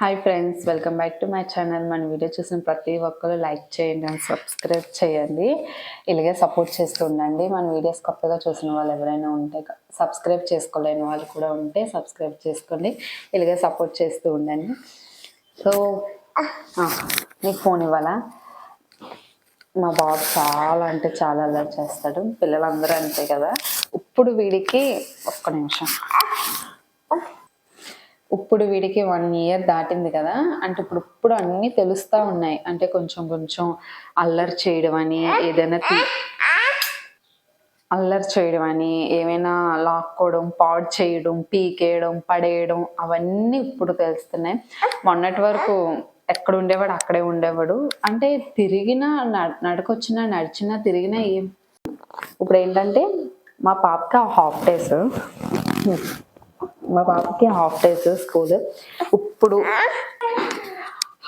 Hi friends welcome back to my channel మన video చూసిన ప్రతి ఒక్కరు లైక్ చేయండి అండ్ సబ్స్క్రైబ్ చేయండి. ఇలాగే సపోర్ట్ చేస్తూ ఉండండి. మన వీడియోస్ కొత్తగా చూసిన వాళ్ళు ఎవరైనా ఉంటే సబ్స్క్రైబ్ చేసుకోలేని వాళ్ళు కూడా ఉంటే సబ్స్క్రైబ్ చేసుకోండి. ఇలాగే సపోర్ట్ చేస్తూ ఉండండి. సో నీకు ఫోన్ ఇవ్వాలా? మా బాబు చాలా అంటే చాలా అలర్ట్ చేస్తాడు. పిల్లలందరూ అంతే కదా. ఇప్పుడు వీడికి ఒక్క నిమిషం. ఇప్పుడు వీడికి వన్ ఇయర్ దాటింది కదా అంటే ఇప్పుడు ఇప్పుడు అన్నీ తెలుస్తూ ఉన్నాయి. అంటే కొంచెం కొంచెం అల్లరి చేయడం అని ఏదైనా అల్లరి చేయడం అని ఏమైనా లాక్కోవడం పాడు చేయడం పీకేయడం పడేయడం అవన్నీ ఇప్పుడు తెలుస్తున్నాయి. మొన్నటి వరకు ఎక్కడ ఉండేవాడు అక్కడే ఉండేవాడు. అంటే తిరిగినా నడకొచ్చినా నడిచినా తిరిగినా ఏం ఇప్పుడు ఏంటంటే మా పాపకి హాఫ్ డేస్. మా పాపకి హాఫ్ డేస్ స్కూల్. ఇప్పుడు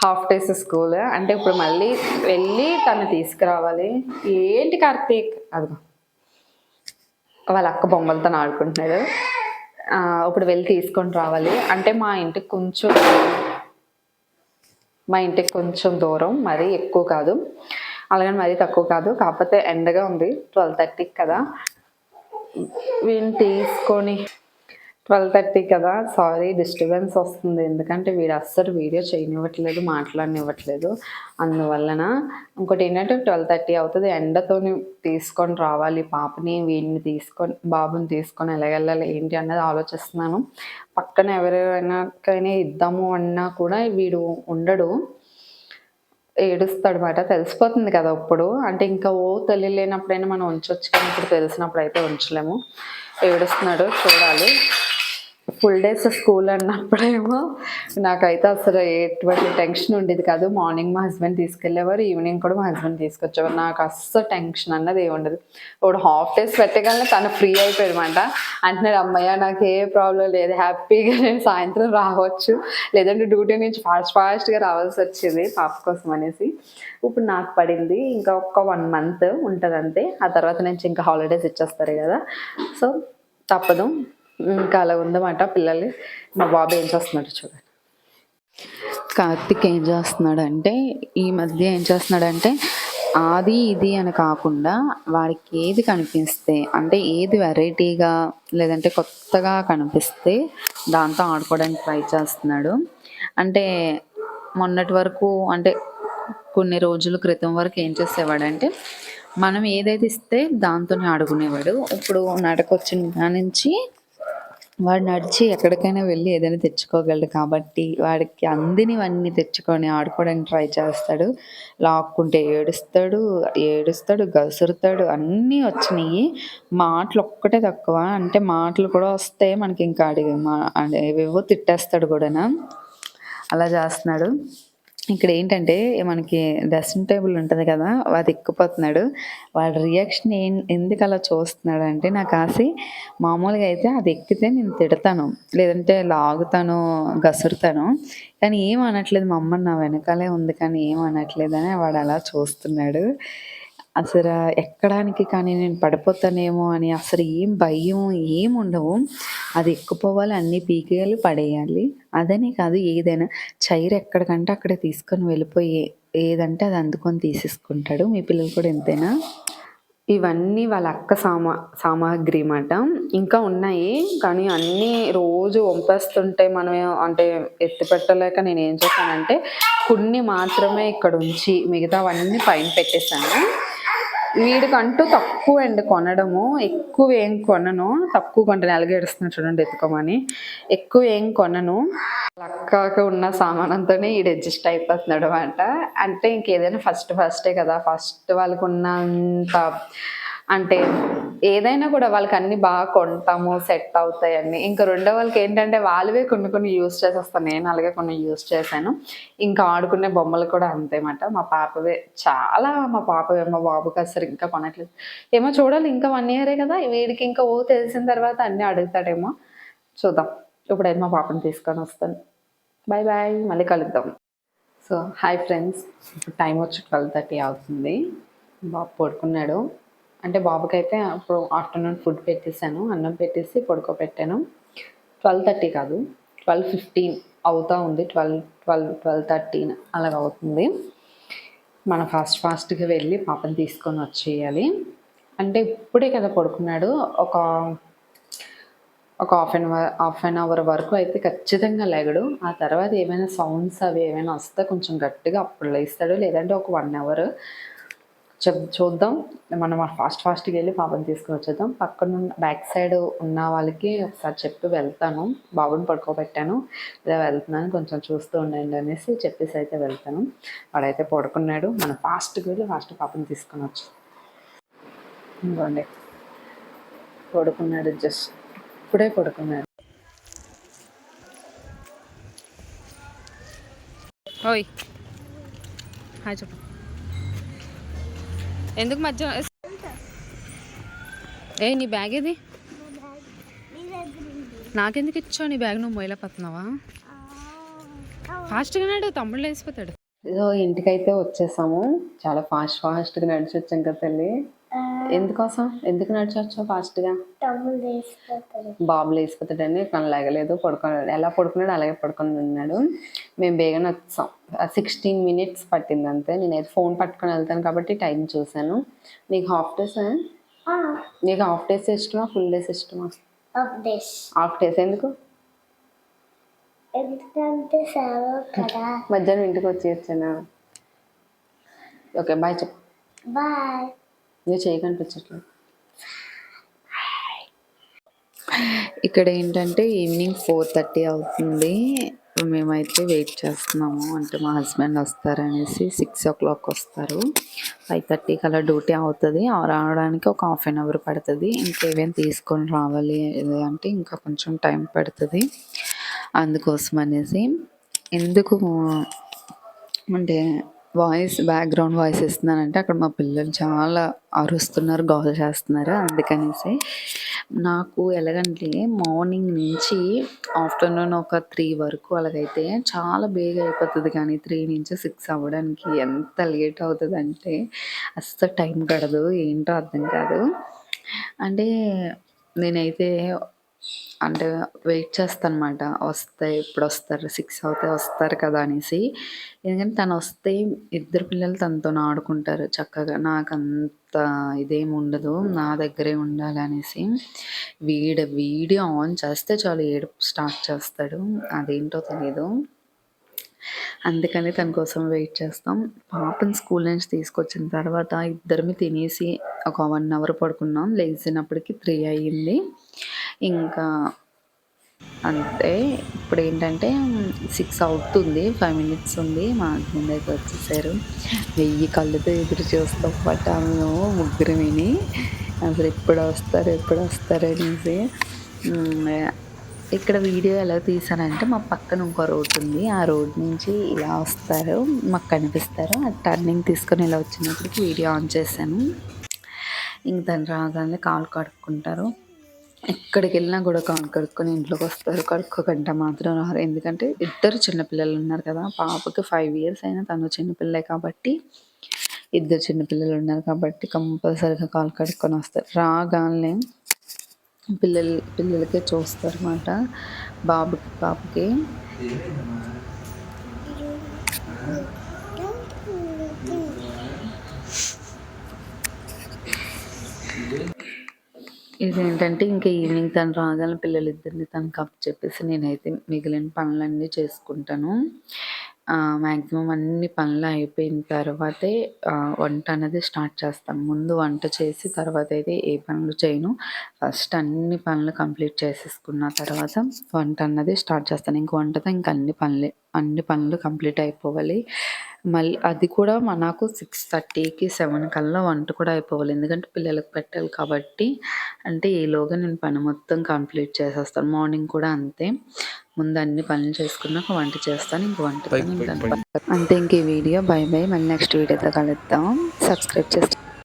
హాఫ్ డేస్ స్కూల్. అంటే ఇప్పుడు మళ్ళీ వెళ్ళి తను తీసుకురావాలి. ఏంటి కార్తీక్? అదిగో. వాళ్ళ అక్క బొమ్మలతో ఆడుకుంటున్నాడు. ఇప్పుడు వెళ్ళి తీసుకొని రావాలి. అంటే మా ఇంటికి కొంచెం మా ఇంటికి కొంచెం దూరం మరీ ఎక్కువ కాదు. అలాగని మరీ తక్కువ కాదు. కాకపోతే ఎండగా ఉంది. ట్వెల్వ్ థర్టీకి కదా. వీడిని తీసుకొని ట్వెల్వ్ థర్టీ కదా. సారీ డిస్టర్బెన్స్ వస్తుంది. ఎందుకంటే వీడు అస్సలు వీడియో చేయనివ్వట్లేదు మాట్లాడనివ్వట్లేదు. అందువలన ఇంకోటి ఏంటంటే ట్వెల్వ్ థర్టీ అవుతుంది. ఎండతోని తీసుకొని రావాలి. పాపని వీడిని తీసుకొని బాబుని తీసుకొని ఎలాగెళ్ళాలి ఏంటి అన్నది ఆలోచిస్తున్నాను. పక్కన ఎవరైనాకైనా ఇద్దాము అన్నా కూడా వీడు ఉండడు. ఏడుస్తాడు మాట తెలిసిపోతుంది కదా ఇప్పుడు అంటే ఇంకా ఓ తెలియలేనప్పుడైనా మనం ఉంచవచ్చు కానీ ఇప్పుడు తెలిసినప్పుడు అయితే ఉంచలేము. ఏడుస్తున్నాడు చూడాలి. ఫుల్ డేస్ స్కూల్ అన్నప్పుడేమో నాకైతే అసలు ఎటువంటి టెన్షన్ ఉండేది కాదు. మార్నింగ్ మా హస్బెండ్ తీసుకెళ్ళేవారు ఈవినింగ్ కూడా మా హస్బెండ్ తీసుకొచ్చేవారు. నాకు అస్సలు టెన్షన్ అన్నది ఏమి ఉండదు. ఇప్పుడు హాఫ్ డేస్ పెట్టగలనే తను ఫ్రీ అయిపోయాడు అనమాట అంటున్నాడు అమ్మయ్య నాకు ఏ ప్రాబ్లం లేదు. హ్యాపీగా నేను సాయంత్రం రావచ్చు. లేదంటే డ్యూటీ నుంచి ఫాస్ట్ ఫాస్ట్గా రావాల్సి వచ్చేది పాప కోసం అనేసి. ఇప్పుడు నాకు పడింది. ఇంకా ఒక్క వన్ మంత్ ఉంటుంది అంతే ఆ తర్వాత నుంచి ఇంకా హాలిడేస్ ఇచ్చేస్తారు కదా. సో తప్పదు. ఇంకా అలా ఉందన్నమాట పిల్లలు. మా బాబు ఏం చేస్తున్నాడు చూడండి కార్తిక్ ఏం చేస్తున్నాడంటే ఈ మధ్య ఏం చేస్తున్నాడంటే అది ఇది అని కాకుండా వాడికి ఏది కనిపిస్తే అంటే ఏది వెరైటీగా లేదంటే కొత్తగా కనిపిస్తే దాంతో ఆడుకోవడానికి ట్రై చేస్తున్నాడు. అంటే మొన్నటి వరకు అంటే కొన్ని రోజుల క్రితం వరకు ఏం చేసేవాడంటే మనం ఏదైతే ఇస్తే దాంతోనే ఆడుకునేవాడు. ఇప్పుడు నడకొచ్చిన దాని నుంచి వాడు నడిచి ఎక్కడికైనా వెళ్ళి ఏదైనా తెచ్చుకోగలడు కాబట్టి వాడికి అందినవన్నీ తెచ్చుకొని ఆడుకోవడానికి ట్రై చేస్తాడు. లాక్కుంటే ఏడుస్తాడు ఏడుస్తాడు గసురుతాడు. అన్నీ వచ్చినాయి. మాటలు ఒక్కటే తక్కువ. అంటే మాటలు కూడా వస్తే మనకి ఇంకా అడిగి మా అంటే ఏవేవో తిట్టేస్తాడు కూడానా. అలా చేస్తున్నాడు. ఇక్కడ ఏంటంటే మనకి డ్రెస్సింగ్ టేబుల్ ఉంటుంది కదా అది ఎక్కిపోతున్నాడు. వాడి రియాక్షన్ ఏం ఎందుకు అలా చూస్తున్నాడు అంటే నాకు ఆసి మామూలుగా అయితే అది ఎక్కితే నేను తిడతాను. లేదంటే లాగుతాను గసురుతాను. కానీ ఏం అనట్లేదు మా అమ్మ నా వెనకాలే ఉంది కానీ ఏం అనట్లేదు అని వాడు అలా చూస్తున్నాడు. అసలు ఎక్కడానికి కానీ నేను పడిపోతానేమో అని అసలు ఏం భయం ఏం ఉండవు. అది ఎక్కుపోవాలి అన్నీ పీకేయాలి పడేయాలి. అదనే కాదు ఏదైనా చైర్ ఎక్కడికంటే అక్కడ తీసుకొని వెళ్ళిపోయి ఏదంటే అది అందుకొని తీసేసుకుంటాడు. మీ పిల్లలు కూడా ఎంతేనా ఇవన్నీ వాళ్ళ అక్క సామా సామాగ్రి అన్నమాట. ఇంకా ఉన్నాయి కానీ అన్నీ రోజు వంపేస్తుంటే మనం అంటే ఎత్తి పెట్టలేక నేను ఏం చేశానంటే కొన్ని మాత్రమే ఇక్కడ ఉంచి మిగతావన్నీ పైన పెట్టేశాను. వీడికంటూ తక్కువ అండి కొనడము. ఎక్కువ ఏం కొనను. తక్కువ కొంటే ఎలాగేడుస్తున్నాడు చూడండి ఎత్తుకోమని. ఎక్కువ ఏం కొనను. అక్కకి ఉన్న సామానంతోనే ఈడు అడ్జస్ట్ అయిపోతున్నాడు అనమాట అంటే ఇంకేదైనా ఫస్ట్ ఫస్టే కదా. ఫస్ట్ వాళ్ళకున్నంత అంటే ఏదైనా కూడా వాళ్ళకి అన్ని బాగా కొంటాము సెట్ అవుతాయని ఇంకా రెండో వాళ్ళకి ఏంటంటే వాళ్ళవే కొన్ని కొన్ని యూస్ చేసేస్తాను నేను అలాగే కొన్ని యూస్ చేశాను. ఇంకా ఆడుకునే బొమ్మలు కూడా అంతేమాట. మా పాపవే చాలా మా పాపవే మా బాబుకి అసలు ఇంకా కొనట్లేదు. ఏమో చూడాలి ఇంకా వన్ ఇయరే కదా. వీడికి ఇంకా ఓ తెలిసిన తర్వాత అన్నీ అడుగుతాడేమో. చూద్దాం. ఇప్పుడైతే మా పాపని తీసుకొని వస్తాను. బాయ్ బాయ్ మళ్ళీ కలుద్దాం. సో హాయ్ ఫ్రెండ్స్ ఇప్పుడు టైం వచ్చి ట్వెల్వ్ థర్టీ అవుతుంది. బాబు పడుకున్నాడు. అంటే బాబుకైతే అప్పుడు ఆఫ్టర్నూన్ ఫుడ్ పెట్టేశాను అన్నం పెట్టేసి పడుకోబెట్టాను. ట్వెల్వ్ థర్టీ కాదు ట్వెల్వ్ ఫిఫ్టీన్ అవుతూ ఉంది. ట్వెల్వ్ ట్వెల్వ్ ట్వెల్వ్ థర్టీన్ అలాగ అవుతుంది. మనం ఫాస్ట్ ఫాస్ట్గా వెళ్ళి పాపని తీసుకొని వచ్చేయాలి. అంటే ఇప్పుడే కదా పడుకున్నాడు. ఒక ఒక half an hour half an hour వరకు అయితే ఖచ్చితంగా లేగడు. ఆ తర్వాత ఏమైనా సౌండ్స్ అవి ఏమైనా వస్తే కొంచెం గట్టిగా అప్పుడు లేస్తాడు. లేదంటే ఒక వన్ అవర్ చెప్ చూద్దాం. మనం ఫాస్ట్ ఫాస్ట్గా వెళ్ళి పాపని తీసుకుని వచ్చేద్దాం. పక్కన బ్యాక్ సైడ్ ఉన్న వాళ్ళకి ఒకసారి చెప్పి వెళ్తాను. బాబుని పడుకోబెట్టాను. ఇలా వెళ్తున్నాను. కొంచెం చూస్తూ ఉండండి అనేసి చెప్పేసి అయితే వెళ్తాను. వాడైతే పడుకున్నాడు. మనం ఫాస్ట్గా వెళ్ళి ఫాస్ట్ పాపని తీసుకుని వచ్చు ఇంకోండి పడుకున్నాడు జస్ట్. ఇప్పుడే పడుకున్నాడు. ఓయ్. హాయ్ చెప్పు. ఎందుకు మధ్య ఏ నీ బ్యాగ్ ఏది? నాకెందుకు ఇచ్చావు నీ బ్యాగ్ నువ్వు మొయలేకపోతున్నావా ఫాస్ట్గా నాడు తమ్ముళ్ళు వేసిపోతాడు ఏదో ఇంటికైతే వచ్చేసాము. చాలా ఫాస్ట్ ఫాస్ట్గా నడిచి వచ్చాం కదా తల్లి. ఎందుకోసం? ఎందుకు నడిచొచ్చావు ఫాస్ట్గా? బాబు లేచిపోతాడని కానీ లేగలేదు పడుకున్నాడు ఎలా పడుకున్నాడు అలాగే పడుకొని ఉన్నాడు. మేము బేగానే వచ్చాం సిక్స్టీన్ మినిట్స్ పట్టింది అంతే. నేనైతే ఫోన్ పట్టుకొని వెళ్తాను కాబట్టి టైం చూశాను. నీకు హాఫ్ డేస్ నీకు హాఫ్ డేస్ ఇష్టమా ఫుల్ డేస్ ఇష్టమా? హాఫ్ డేస్ ఎందుకు? ఎందుకంటే సెలవు కదా. మధ్యాహ్నం ఇంటికి వచ్చి వచ్చానా ఓకే బాయ్ చెప్పు. బాయ్. నేను చేయకనిపించట్లేదు ఇక్కడ ఏంటంటే ఈవినింగ్ ఫోర్ థర్టీ అవుతుంది. మేమైతే వెయిట్ చేస్తున్నాము. అంటే మా హస్బెండ్ వస్తారనేసి సిక్స్ ఓ క్లాక్ వస్తారు. ఫైవ్ థర్టీకి అలా డ్యూటీ అవుతుంది. ఆ రావడానికి ఒక హాఫ్ అన్ అవర్ పడుతుంది. ఇంకేమేమి తీసుకొని రావాలి అంటే ఇంకా కొంచెం టైం పడుతుంది. అందుకోసం అనేసి ఎందుకు అంటే వాయిస్ బ్యాక్గ్రౌండ్ వాయిస్ ఇస్తున్నానంటే అక్కడ మా పిల్లలు చాలా అరుస్తున్నారు గోల చేస్తున్నారు అందుకనేసి. నాకు ఎలాగంటే మార్నింగ్ నుంచి ఆఫ్టర్నూన్ ఒక త్రీ వరకు అలాగైతే చాలా బేగ్ అయిపోతుంది కానీ త్రీ నుంచి సిక్స్ అవ్వడానికి ఎంత లేట్ అవుతుంది అంటే అస్సలు టైం గడదు ఏంటో అర్థం కాదు. అంటే నేనైతే అంటే వెయిట్ చేస్తాను అనమాట వస్తే ఎప్పుడు వస్తారు సిక్స్ అవుతే వస్తారు కదా అనేసి. ఎందుకంటే తను వస్తే ఇద్దరు పిల్లలు తనతో ఆడుకుంటారు చక్కగా. నాకు అంత ఇదేం ఉండదు నా దగ్గరే ఉండాలి అనేసి. వీడ వీడియో ఆన్ చేస్తే చాలు ఏడుపు స్టార్ట్ చేస్తాడు. అదేంటో తెలియదు అందుకని తన కోసం వెయిట్ చేస్తాం. పాపని స్కూల్ నుంచి తీసుకొచ్చిన తర్వాత ఇద్దరిమి తినేసి ఒక వన్ అవర్ పడుకున్నాం. లేచినప్పటికి త్రీ అయ్యింది. ఇంకా అంతే. ఇప్పుడు ఏంటంటే సిక్స్ అవుతుంది. ఫైవ్ మినిట్స్ ఉంది. మా హస్బెండ్ అయితే వచ్చేసారు. వెయ్యి కళ్ళతో ఎదురు చూస్తాం పట్టాము ముగ్గురు విని. అసలు ఎప్పుడు వస్తారు ఎప్పుడు వస్తారు అనేసి. ఇక్కడ వీడియో ఎలా తీసానంటే మా పక్కన ఇంకో రోడ్ ఉంది. ఆ రోడ్ నుంచి ఇలా వస్తారు. మాకు కనిపిస్తారు. ఆ టర్నింగ్ తీసుకొని ఇలా వచ్చినప్పటికి వీడియో ఆన్ చేశాను. ఇంక తను రాగానే కాలు కడుక్కుంటారు. ఎక్కడికి వెళ్ళినా కూడా కాలు కడుక్కొని ఇంట్లోకి వస్తారు. కడుక్కోకంట మాత్రం రారు. ఎందుకంటే ఇద్దరు చిన్నపిల్లలు ఉన్నారు కదా. పాపకి ఫైవ్ ఇయర్స్ అయినా తను చిన్నపిల్లే కాబట్టి ఇద్దరు చిన్నపిల్లలు ఉన్నారు కాబట్టి కంపల్సరీగా కాలు కడుక్కొని వస్తారు. రాగానే పిల్లలు పిల్లలకే చూస్తారు అన్నమాట బాబుకి పాపకి. ఇదేంటంటే ఇంకా ఈవినింగ్ తను రాగానే పిల్లలు ఇద్దరిని తనకు అప్ చెప్పేసి నేనైతే మిగిలిన పనులన్నీ చేసుకుంటాను. మ్యాక్సిమం అన్ని పనులు అయిపోయిన తర్వాతే వంట అనేది స్టార్ట్ చేస్తాను ముందు వంట చేసి తర్వాత అయితే ఏ పనులు చేయను. ఫస్ట్ అన్ని పనులు కంప్లీట్ చేసేసుకున్న తర్వాత వంట అన్నది స్టార్ట్ చేస్తాను. ఇంక వంటతో ఇంక అన్ని పనులే అన్ని పనులు కంప్లీట్ అయిపోవాలి. మళ్ళీ అది కూడా మనకు సిక్స్ థర్టీకి సెవెన్ కల్లా వంట కూడా అయిపోవాలి. ఎందుకంటే పిల్లలకు పెట్టాలి కాబట్టి. అంటే ఈలోగా నేను పని మొత్తం కంప్లీట్ చేసేస్తాను. మార్నింగ్ కూడా అంతే. ముందు అన్ని పనులు చేసుకున్నాక వంట చేస్తాను. ఇంక వంట అంతే ఇంక ఈ వీడియో. Bye bye. మళ్ళీ నెక్స్ట్ వీడియోతో కలుద్దాం. సబ్స్క్రైబ్ చేసి